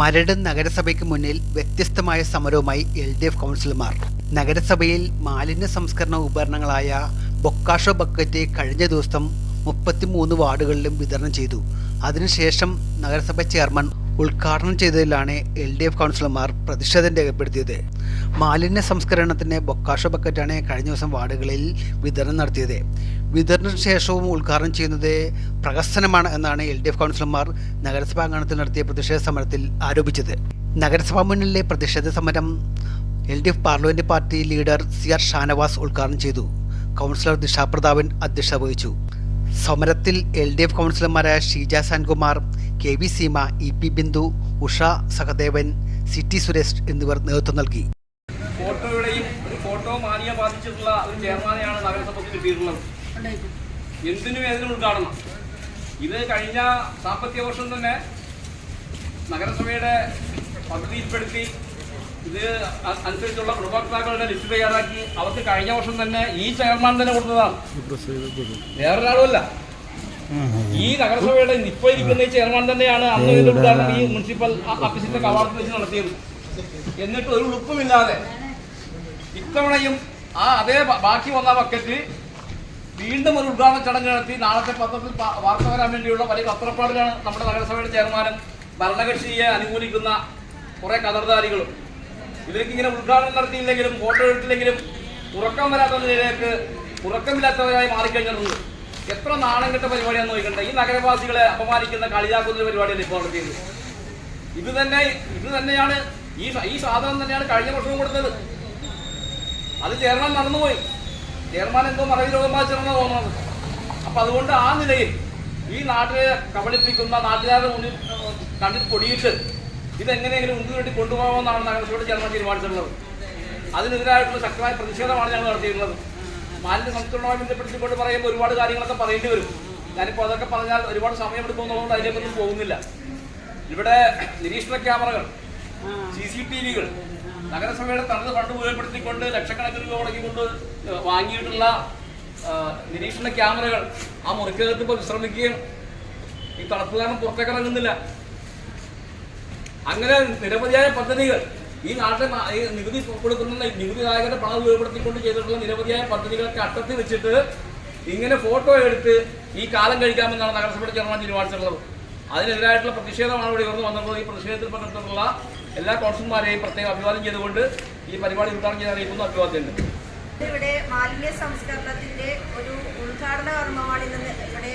മരട് നഗരസഭയ്ക്ക് മുന്നിൽ വ്യത്യസ്തമായ സമരവുമായി എൽ ഡി എഫ് കൗൺസിലർമാർ. നഗരസഭയിൽ മാലിന്യ സംസ്കരണ ഉപകരണങ്ങളായ ബൊക്കാഷോ ബക്കറ്റ് കഴിഞ്ഞ ദിവസം മുപ്പത്തിമൂന്ന് വാർഡുകളിലും വിതരണം ചെയ്തു. അതിനുശേഷം നഗരസഭ ചെയർമാൻ ഉദ്ഘാടനം ചെയ്തതിലാണ് എൽ ഡി എഫ് കൗൺസിലർമാർ പ്രതിഷേധം രേഖപ്പെടുത്തിയത്. മാലിന്യ സംസ്കരണത്തിന് ബൊക്കാഷ ബക്കറ്റാണ് കഴിഞ്ഞ ദിവസം വാർഡുകളിൽ വിതരണം നടത്തിയത്. വിതരണ ശേഷവും ഉദ്ഘാടനം ചെയ്യുന്നത് പ്രഹസനമാണ് എന്നാണ് എൽ ഡി എഫ് കൗൺസിലർമാർ നഗരസഭാ അങ്കണത്തിൽ നടത്തിയ പ്രതിഷേധ സമരത്തിൽ ആരോപിച്ചത്. നഗരസഭാ മുന്നിലെ പ്രതിഷേധ സമരം L D F parliament party leader C R Shanavas ഉദ്ഘാടനം ചെയ്തു. കൗൺസിലർ ദിഷാപ്രതാപൻ അധ്യക്ഷത വഹിച്ചു. സമരത്തിൽ എൽ ഡി എഫ് കൗൺസിലർമാരായ Sheeja Sankumar K V Seema E P Bindu Usha Sahadevan C T Suresh എന്നിവർ നേതൃത്വം നൽകി. ഫോട്ടോയുടെയും ഒരു ഫോട്ടോ മാനിയെ ബാധിച്ചിട്ടുള്ള ഒരു ചെയർമാനെയാണ് നഗരസഭയ്ക്ക് കിട്ടിയിട്ടുള്ളത്. എന്തിനും ഏതിനും ഉദ്ഘാടനം. ഇത് കഴിഞ്ഞ സാമ്പത്തിക വർഷം തന്നെ നഗരസഭയുടെ പദ്ധതിയിൽപ്പെടുത്തി ഇത് അനുസരിച്ചുള്ള ഗുണഭോക്താക്കളുടെ ലിസ്റ്റ് തയ്യാറാക്കി അവർക്ക് കഴിഞ്ഞ വർഷം തന്നെ ഈ ചെയർമാൻ തന്നെ കൊടുത്തതാണ്. വേറൊരാളുമല്ല. ഈ നഗരസഭയുടെ ഇപ്പൊ ഇരിക്കുന്ന ചെയർമാൻ തന്നെയാണ് അന്ന് ഇതിന്റെ ഉദ്ഘാടനം ഈ മുനിസിപ്പൽ ഓഫീസിന്റെ കവാടത്തിൽ വെച്ച് നടത്തിയത്. എന്നിട്ട് ഒരു ഉളുപ്പുമില്ലാതെ ഇത്തവണയും ആ അതേ ബാക്കി വന്ന ബക്കറ്റ് വീണ്ടും ഒരു ഉദ്ഘാടന ചടങ്ങ് നടത്തി. നാളത്തെ പത്രത്തിൽ വാർത്ത വരാൻ വേണ്ടിയുള്ള വലിയ കത്രപ്പാടിലാണ് നമ്മുടെ നഗരസഭയുടെ ചെയർമാനും ഭരണകക്ഷിയെ അനുകൂലിക്കുന്ന കുറെ കതർധാരികളും ഇവർക്ക് ഇങ്ങനെ ഉദ്ഘാടനം നടത്തിയില്ലെങ്കിലും ഫോട്ടോ എടുത്തില്ലെങ്കിലും ഉറക്കം വരാത്ത നിലയിലേക്ക് ഉറക്കമില്ലാത്തവരായി മാറിക്കഴിഞ്ഞിട്ടുണ്ട്. എത്ര നാണം കെട്ട പരിപാടിയാണെന്ന് നോക്കണ്ട ഈ നഗരവാസികളെ അപമാനിക്കുന്ന കളിയാക്കുന്ന പരിപാടിയാണ് ഇപ്പോൾ നടത്തിയത് ഇത് തന്നെ ഇത് തന്നെയാണ് ഈ ഈ സാധനം തന്നെയാണ് കഴിഞ്ഞ വർഷവും കൊടുത്തത്. അത് ചെയർമാൻ നടന്നുപോയി ചെയർമാൻ എന്തോ മറവി രോഗം ബാധിച്ചിരുന്ന തോന്നുന്നത്. അപ്പൊ അതുകൊണ്ട് ആ നിലയിൽ ഈ നാട്ടിലെ കബളിപ്പിക്കുന്ന നാട്ടുകാരുടെ മുന്നിൽ കണ്ണിൽ പൊടിയിട്ട് ഇതെങ്ങനെയെങ്കിലും മുൻപിൽ വേണ്ടി കൊണ്ടുപോകാമെന്നാണ് നഗരസഭയുടെ ചെയർമാൻ തീരുമാനിച്ചിട്ടുള്ളത്. അതിനെതിരായിട്ടുള്ള ശക്തമായ പ്രതിഷേധമാണ് ഞങ്ങൾ നടത്തിയിട്ടുള്ളത്. മാലിന്യ സംസ്കരണവുമായി ബന്ധപ്പെടുത്തിക്കൊണ്ട് പറയുമ്പോൾ ഒരുപാട് കാര്യങ്ങളൊക്കെ പറയേണ്ടി വരും. ഞാനിപ്പോൾ അതൊക്കെ പറഞ്ഞാൽ ഒരുപാട് സമയം സമയമെടുക്കുന്നതുകൊണ്ട് അതിലേക്കൊന്നും പോകുന്നില്ല. ഇവിടെ നിരീക്ഷണ ക്യാമറകൾ സി സി ടി വികൾ നഗരസഭയുടെ തനത് ഫണ്ട് ഉപയോഗപ്പെടുത്തിക്കൊണ്ട് ലക്ഷക്കണക്കിന് രൂപ ഏഹ് വാങ്ങിയിട്ടുള്ള നിരീക്ഷണ ക്യാമറകൾ ആ മുറിക്കകത്ത് ഇപ്പോൾ വിശ്രമിക്കുകയും ഈ തണുപ്പ് കാരണം പുറത്തേക്ക് ഇറങ്ങുന്നില്ല. അങ്ങനെ നിരവധിയായ പദ്ധതികൾ ഈ നാട്ടിലെ ഈ നികുതി കൊടുക്കുന്ന നികുതിദായകരുടെ പണം ഉപയോഗപ്പെടുത്തിക്കൊണ്ട് ചെയ്തിട്ടുള്ള നിരവധിയായ പദ്ധതികളൊക്കെ അട്ടത്തിൽ വെച്ചിട്ട് ഇങ്ങനെ ഫോട്ടോ എടുത്ത് ഈ കാലം കഴിക്കാമെന്നാണ് നഗരസഭയുടെ ചെയർമാൻ തീരുമാനിച്ചിട്ടുള്ളത് അതിനെതിരായിട്ടുള്ള പ്രതിഷേധമാണ് ഇവിടെ ഉയർന്നു വന്നിട്ടുള്ളത്. ഈ പ്രതിഷേധത്തിൽ പങ്കെടുത്തിട്ടുള്ള എല്ലാ കൗൺസിലർമാരെയും പ്രത്യേകം അഭിവാദ്യം ചെയ്തുകൊണ്ട് ഈ പരിപാടി ഉദ്ഘാടനം ചെയ്യാൻ അറിയിക്കുന്നു അഭിവാദ്യമുണ്ട് ഇവിടെ മാലിന്യ സംസ്കരണത്തിന്റെ ഒരു ഉദ്ഘാടന കർമ്മമാണ് ഇന്ന് ഇവിടെ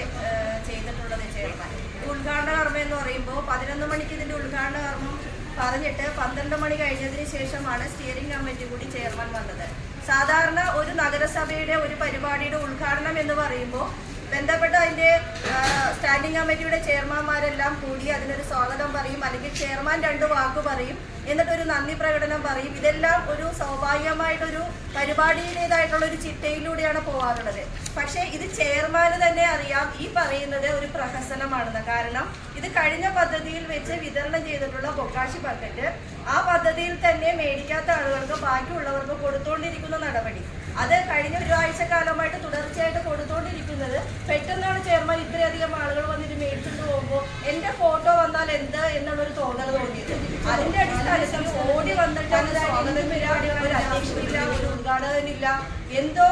ചെയ്തിട്ടുള്ളത് ചെയർമാൻ. ഉദ്ഘാടന കർമ്മം എന്ന് പറയുമ്പോൾ പതിനൊന്ന് മണിക്ക് ഇതിന്റെ ഉദ്ഘാടന കർമ്മം പറഞ്ഞിട്ട് പന്ത്രണ്ട് മണി കഴിഞ്ഞതിന് ശേഷമാണ് സ്റ്റിയറിംഗ് കമ്മിറ്റി കൂടി ചെയർമാൻ വന്നത്. സാധാരണ ഒരു നഗരസഭയുടെ ഒരു പരിപാടിയുടെ ഉദ്ഘാടനം എന്ന് പറയുമ്പോൾ ബന്ധപ്പെട്ട അതിന്റെ ആ, സ്റ്റാൻഡിംഗ് കമ്മിറ്റിയുടെ ചെയർമാൻമാരെല്ലാം കൂടി അതിനൊരു സ്വാഗതം പറയും അല്ലെങ്കിൽ ചെയർമാൻ രണ്ട് വാക്ക് പറയും എന്നിട്ടൊരു നന്ദി പ്രകടനം പറയും. ഇതെല്ലാം ഒരു സ്വാഭാവികമായിട്ടൊരു പരിപാടിയിലേതായിട്ടുള്ള ഒരു ചിട്ടയിലൂടെയാണ് പോകാറുള്ളത് പക്ഷേ ഇത് ചെയർമാന് തന്നെ അറിയാം ഈ പറയുന്നത് ഒരു പ്രഹസനമാണെന്ന്. കാരണം ഇത് കഴിഞ്ഞ പദ്ധതിയിൽ വെച്ച് വിതരണം ചെയ്തിട്ടുള്ള പൊക്കാശി ബക്കറ്റ് ആ പദ്ധതിയിൽ തന്നെ മേടിക്കാത്ത ആളുകൾക്ക് ബാക്കിയുള്ളവർക്ക് കൊടുത്തുകൊണ്ടിരിക്കുന്ന നടപടി. അത് കഴിഞ്ഞ ഒരു ആഴ്ച കാലമായിട്ട് തുടർച്ചയായിട്ട് കൊടുത്തുകൊണ്ടിരിക്കുന്നത് പെട്ടെന്നാണ് ചെയർമാൻ ഇത്രയധികം ആളുകൾ വന്നിട്ട് മേടിച്ചിട്ട് പോകുമ്പോൾ എന്റെ ഫോട്ടോ വന്നാൽ എന്ത് എന്നുള്ളൊരു തോന്നൽ തോന്നിയത്. അതിന്റെ അടിസ്ഥാനത്തിൽ ഓടി പരിപാടി ഒരു അധ്യക്ഷനില്ല ഒരു ഉദ്ഘാടകനില്ല. എന്തോ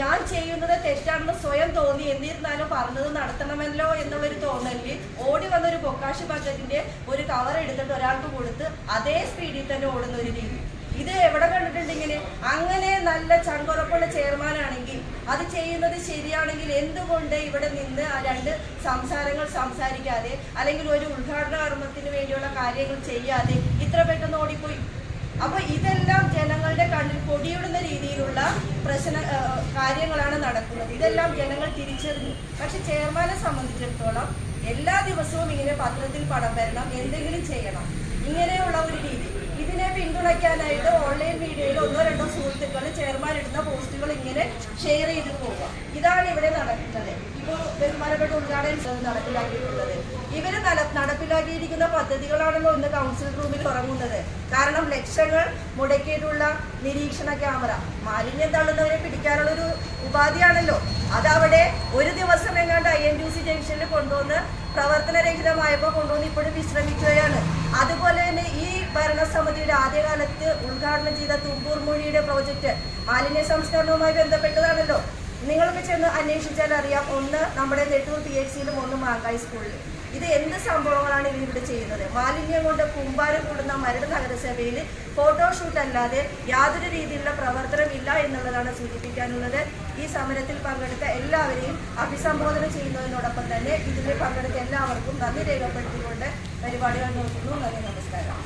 ഞാൻ ചെയ്യുന്നത് തെറ്റാണെന്ന് സ്വയം തോന്നി. എന്നിരുന്നാലും പറഞ്ഞത് നടത്തണമല്ലോ എന്നുള്ളൊരു തോന്നലിൽ ഓടി വന്ന ഒരു പൊക്കാശ് ബക്കറ്റിന്റെ ഒരു കവർ എടുത്തിട്ട് ഒരാൾക്ക് കൊടുത്ത് അതേ സ്പീഡിൽ തന്നെ ഓടുന്ന ഒരു രീതി. ഇത് എവിടെ കണ്ടിട്ടുണ്ട് ഇങ്ങനെ? അങ്ങനെ നല്ല ചങ്കുറപ്പുള്ള ചെയർമാനാണെങ്കിൽ അത് ചെയ്യുന്നത് ശരിയാണെങ്കിൽ എന്തുകൊണ്ട് ഇവിടെ നിന്ന് ആ രണ്ട് സംസാരങ്ങൾ സംസാരിക്കാതെ അല്ലെങ്കിൽ ഒരു ഉദ്ഘാടന കർമ്മത്തിന് വേണ്ടിയുള്ള കാര്യങ്ങൾ ചെയ്യാതെ ഇത്ര പെട്ടെന്ന് ഓടിപ്പോയി? അപ്പൊ ഇതെല്ലാം ജനങ്ങളുടെ കണ്ണിൽ പൊടിയിടുന്ന രീതിയിലുള്ള പ്രശ്ന കാര്യങ്ങളാണ് നടക്കുന്നത്. ഇതെല്ലാം ജനങ്ങൾ തിരിച്ചറിഞ്ഞു. പക്ഷെ ചെയർമാനെ സംബന്ധിച്ചിടത്തോളം എല്ലാ ദിവസവും ഇങ്ങനെ പത്രത്തിൽ പടം വരണം എന്തെങ്കിലും ചെയ്യണം. ഇങ്ങനെയുള്ള ഒരു രീതി. ഇതിനെ പിന്തുണയ്ക്കാനായിട്ട് ഓൺലൈൻ മീഡിയയിൽ ഒന്നോ രണ്ടോ സുഹൃത്തുക്കൾ ചെയർമാൻ ഇടുന്ന പോസ്റ്റുകൾ ഇങ്ങനെ ഷെയർ ചെയ്ത് പോവുക. ഇതാണ് ഇവിടെ നടക്കുന്നത്. ഇപ്പോൾ ബഹുമാനപ്പെട്ട ഉദ്ഘാടനം നടപ്പിലാക്കിയിട്ടുള്ളത്. ഇവർ നടപ്പിലാക്കിയിരിക്കുന്ന പദ്ധതികളാണല്ലോ ഇന്ന് കൗൺസിൽ റൂമിൽ ഉറങ്ങുന്നത് കാരണം ലക്ഷങ്ങൾ മുടക്കിയിട്ടുള്ള നിരീക്ഷണ ക്യാമറ. മാലിന്യം തള്ളുന്നവരെ പിടിക്കാനുള്ള ഒരു ഉപാധിയാണല്ലോ. അതവിടെ ഒരു ദിവസം എങ്ങാണ്ട് ഐ എൻ ഡി സി ജംഗ്ഷനിൽ കൊണ്ടുവന്ന് പ്രവർത്തനരഹിതമായപ്പോൾ കൊണ്ടുവന്ന് ഇപ്പോഴും വിശ്രമിക്കുകയാണ്. അതുപോലെ തന്നെ ഈ ഭരണസമിതിയുടെ ആദ്യകാലത്ത് ഉദ്ഘാടനം ചെയ്ത തുമ്പൂർ മൊഴിയുടെ പ്രോജക്റ്റ് മാലിന്യ സംസ്കരണവുമായി ബന്ധപ്പെട്ടതാണല്ലോ. നിങ്ങൾക്ക് ചെന്ന് അന്വേഷിച്ചാൽ അറിയാം ഒന്ന് നമ്മുടെ നെട്ടൂർ പി എച്ച് സിയിലും ഒന്ന് മാങ്കായി സ്കൂളിൽ ഇത് എന്ത് സംഭവങ്ങളാണ് ഇവരിവിടെ ചെയ്യുന്നത്? മാലിന്യം കൊണ്ട് കുമ്പാരം കൂടുന്ന മരട് നഗരസഭയിൽ ഫോട്ടോഷൂട്ട് അല്ലാതെ യാതൊരു രീതിയിലുള്ള പ്രവർത്തനമില്ല എന്നുള്ളതാണ് സൂചിപ്പിക്കാനുള്ളത്. ഈ സമരത്തിൽ പങ്കെടുത്ത എല്ലാവരെയും അഭിസംബോധന ചെയ്യുന്നതിനോടൊപ്പം തന്നെ ഇതിൽ പങ്കെടുത്ത എല്ലാവർക്കും നന്ദി രേഖപ്പെടുത്തിക്കൊണ്ട് പരിപാടികൾ നോക്കുന്നു നന്ദി നമസ്കാരം.